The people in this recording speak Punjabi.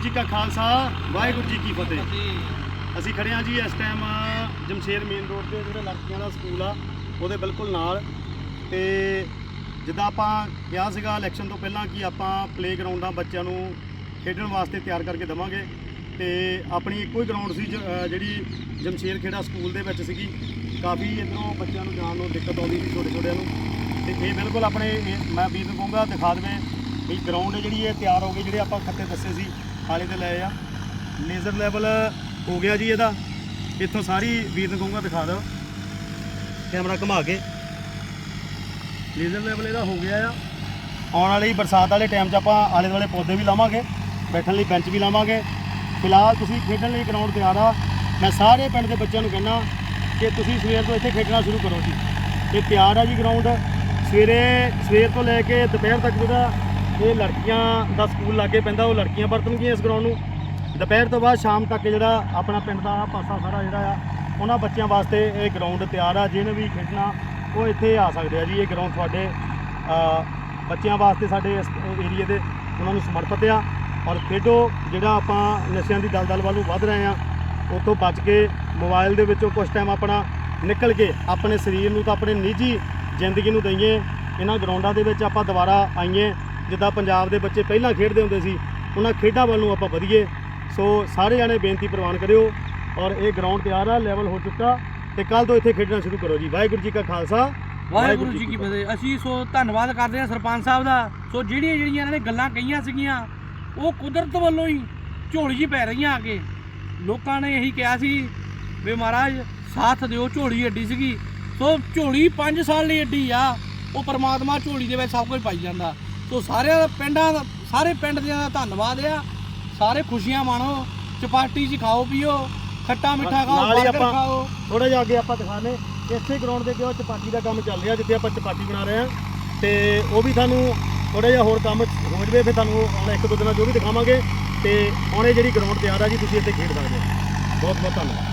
ਵਾਹਿਗੁਰੂ ਜੀ ਕਾ ਖਾਲਸਾ ਵਾਹਿਗੁਰੂ ਜੀ ਕੀ ਫਤਿਹ। ਅਸੀਂ ਖੜੇ ਹਾਂ ਜੀ ਇਸ ਟਾਈਮ ਜਮਸ਼ੇਰ ਮੇਨ ਰੋਡ ਤੇ ਜਿਹੜਾ ਲੜਕੀਆਂ ਦਾ ਸਕੂਲ ਆ ਉਹਦੇ ਬਿਲਕੁਲ ਨਾਲ। ਤੇ ਜਿੱਦਾਂ ਆਪਾਂ ਕਿਹਾ ਸੀਗਾ ਇਲੈਕਸ਼ਨ ਤੋਂ ਪਹਿਲਾਂ ਕਿ ਆਪਾਂ ਪਲੇਗਰਾਉਂਡਾਂ ਬੱਚਿਆਂ ਨੂੰ ਖੇਡਣ ਵਾਸਤੇ ਤਿਆਰ ਕਰਕੇ ਦਵਾਂਗੇ। ਤੇ ਆਪਣੀ ਇੱਕੋ ਹੀ ਗਰਾਊਂਡ ਸੀ ਜਿਹੜੀ ਜਮਸ਼ੇਰ ਖੇੜਾ ਸਕੂਲ ਦੇ ਵਿੱਚ ਸੀਗੀ। ਕਾਫੀ ਇੱਧਰੋਂ ਬੱਚਿਆਂ ਨੂੰ ਜਾਣ ਨੂੰ ਦਿੱਕਤ ਆਉਂਦੀ ਸੀ ਛੋਟੇ ਛੋਟਿਆਂ ਨੂੰ। ਤੇ ਇਹ ਬਿਲਕੁਲ ਆਪਣੇ ਮੈਂ ਵੀਰ ਨੂੰ ਕਹੂੰਗਾ ਦਿਖਾ ਦੇਵੇ ਵੀ ਗਰਾਊਂਡ ਜਿਹੜੀ ਇਹ ਤਿਆਰ ਹੋ ਗਈ ਜਿਹੜੇ ਆਪਾਂ ਖੱਤੇ ਦੱਸੇ ਸੀ। ਹਾਲੇ ਤੇ ਲਏ ਆ। ਲੇਜ਼ਰ ਲੈਵਲ ਹੋ ਗਿਆ ਜੀ ਇਹਦਾ। ਇੱਥੋਂ ਸਾਰੀ ਵੀਰ ਨੂੰ ਕਹੂੰਗਾ ਦਿਖਾ ਦਿਓ। ਕੈਮਰਾ ਘੁਮਾ ਕੇ। ਲੇਜ਼ਰ ਲੈਵਲ ਇਹਦਾ ਹੋ ਗਿਆ ਆ। ਆਉਣ ਵਾਲੀ ਬਰਸਾਤ ਵਾਲੇ ਟਾਈਮ 'ਚ ਆਪਾਂ ਆਲੇ ਦੁਆਲੇ ਪੌਦੇ ਵੀ ਲਾਵਾਂਗੇ। ਬੈਠਣ ਲਈ ਬੈਂਚ ਵੀ ਲਾਵਾਂਗੇ। ਫਿਲਹਾਲ ਤੁਸੀਂ ਖੇਡਣ ਲਈ ਗਰਾਊਂਡ ਤਿਆਰ ਆ। ਮੈਂ ਸਾਰੇ ਪਿੰਡ ਦੇ ਬੱਚਿਆਂ ਨੂੰ ਕਹਿੰਦਾ ਕਿ ਤੁਸੀਂ ਸਵੇਰ ਤੋਂ ਇੱਥੇ ਖੇਡਣਾ ਸ਼ੁਰੂ ਕਰੋ ਜੀ। ਇਹ ਤਿਆਰ ਆ ਜੀ ਗਰਾਊਂਡ ਸਵੇਰੇ ਸਵੇਰ ਤੋਂ ਲੈ ਕੇ ਦੁਪਹਿਰ ਤੱਕ ਜਿਹੜਾ ਇਹ ਲੜਕੀਆਂ ਦਾ ਸਕੂਲ ਲਾਗੇ ਪੈਂਦਾ, ਉਹ ਲੜਕੀਆਂ ਵਰਤਣਗੀਆਂ ਇਸ ਗਰਾਊਂਡ ਨੂੰ। ਦੁਪਹਿਰ ਤੋਂ ਬਾਅਦ ਸ਼ਾਮ ਤੱਕ ਜਿਹੜਾ ਆਪਣਾ ਪਿੰਡ ਦਾ ਪਾਸਾ ਸਾਰਾ ਜਿਹੜਾ ਆ, ਉਹਨਾਂ ਬੱਚਿਆਂ ਵਾਸਤੇ ਇਹ ਗਰਾਊਂਡ ਤਿਆਰ ਆ, ਜਿਹਨੇ ਵੀ ਖੇਡਣਾ, ਉਹ ਇੱਥੇ ਆ ਸਕਦੇ ਆ ਜੀ, ਇਹ ਗਰਾਊਂਡ ਤੁਹਾਡੇ ਬੱਚਿਆਂ ਵਾਸਤੇ ਸਾਡੇ ਇਸ ਏਰੀਏ ਦੇ ਉਹਨਾਂ ਨੂੰ ਸਮਰਪਿਤ ਆ। ਔਰ ਖੇਡੋ, ਜਿਹੜਾ ਆਪਾਂ ਨਸ਼ਿਆਂ ਦੀ ਦਲਦਲ ਵੱਲ ਨੂੰ ਵੱਧ ਰਹੇ ਆ ਉਤੋਂ ਬਚ ਕੇ ਮੋਬਾਈਲ ਦੇ ਵਿੱਚੋਂ ਕੁਝ ਟਾਈਮ ਆਪਣਾ ਨਿਕਲ ਕੇ ਆਪਣੇ ਸਰੀਰ ਨੂੰ ਤਾਂ ਆਪਣੇ ਨਿੱਜੀ ਜ਼ਿੰਦਗੀ ਨੂੰ ਦਈਏ, ਇਹਨਾਂ ਗਰਾਊਂਡਾਂ ਦੇ ਵਿੱਚ ਆਪਾਂ ਦੁਬਾਰਾ ਆਈਏ। ਜਿੱਦਾਂ ਪੰਜਾਬ ਦੇ ਬੱਚੇ ਪਹਿਲਾਂ ਖੇਡਦੇ ਹੁੰਦੇ ਸੀ ਉਹਨਾਂ ਖੇਡਾਂ ਵੱਲ ਨੂੰ ਆਪਾਂ ਵਧੀਏ। ਸੋ ਸਾਰੇ ਜਾਣੇ ਬੇਨਤੀ ਪ੍ਰਵਾਨ ਕਰਿਓ ਔਰ ਇਹ ਗਰਾਊਂਡ ਤਿਆਰ ਆ ਲੈਵਲ ਹੋ ਚੁੱਕਾ ਤੇ ਕੱਲ ਤੋਂ ਇੱਥੇ ਖੇਡਣਾ ਸ਼ੁਰੂ ਕਰੋ ਜੀ। ਵਾਹਿਗੁਰੂ ਜੀ ਕਾ ਖਾਲਸਾ ਵਾਹਿਗੁਰੂ ਜੀ ਕੀ ਫਤਿਹ। ਅਸੀਂ ਸੋ ਧੰਨਵਾਦ ਕਰਦੇ ਹਾਂ ਸਰਪੰਚ ਸਾਹਿਬ ਦਾ। ਸੋ ਜਿਹੜੀਆਂ ਜਿਹੜੀਆਂ ਇਹਨਾਂ ਨੇ ਗੱਲਾਂ ਕਹੀਆਂ ਸੀਗੀਆਂ ਉਹ ਕੁਦਰਤ ਵੱਲੋਂ ਹੀ ਝੋਲੀ ਜੀ ਪੈ ਰਹੀਆਂ ਆ ਕੇ ਲੋਕਾਂ ਨੇ ਇਹੀ ਕਿਹਾ ਸੀ ਵੀ ਮਹਾਰਾਜ ਸਾਥ ਦਿਓ ਝੋਲੀ ਏਡੀ ਸੀਗੀ। ਸੋ ਝੋਲੀ 5 ਸਾਲ ਲਈ ਏਡੀ ਆ ਉਹ ਪਰਮਾਤਮਾ ਝੋਲੀ ਦੇ ਵਿੱਚ ਸਭ ਕੁਝ ਪਾਈ ਜਾਂਦਾ। ਸੋ ਸਾਰਿਆਂ ਦਾ ਪਿੰਡਾਂ ਦਾ ਸਾਰੇ ਪਿੰਡ ਦਿਆਂ ਦਾ ਧੰਨਵਾਦ ਆ। ਸਾਰੇ ਖੁਸ਼ੀਆਂ ਮਾਣੋ। ਚਪਾਟੀ 'ਚ ਖਾਓ ਪੀਓ। ਖੱਟਾ ਮਿੱਠਾ ਖਾਓ ਨਾਲ ਖਾਓ। ਥੋੜਾ ਜਿਹਾ ਅੱਗੇ ਆਪਾਂ ਦਿਖਾਣੇ ਇਸੇ ਗਰਾਊਂਡ ਦੇ ਕਿਉਂ ਚਪਾਟੀ ਦਾ ਕੰਮ ਚੱਲ ਰਿਹਾ ਜਿੱਥੇ ਆਪਾਂ ਚਪਾਟੀ ਬਣਾ ਰਹੇ ਹਾਂ। ਤੇ ਉਹ ਵੀ ਤੁਹਾਨੂੰ ਥੋੜਾ ਜਿਹਾ ਹੋਰ ਕੰਮ ਹੋ ਜਵੇ ਫਿਰ ਤੁਹਾਨੂੰ ਹੁਣ ਇੱਕ ਦੋ ਦਿਨਾਂ 'ਚ ਉਹ ਵੀ ਦਿਖਾਵਾਂਗੇ। ਤੇ ਹੁਣ ਇਹ ਜਿਹੜੀ ਗਰਾਊਂਡ ਤਿਆਰ ਆ ਜੀ ਤੁਸੀਂ ਇੱਥੇ ਖੇਡ ਸਕਦੇ ਹੋ। ਬਹੁਤ ਬਹੁਤ ਧੰਨਵਾਦ।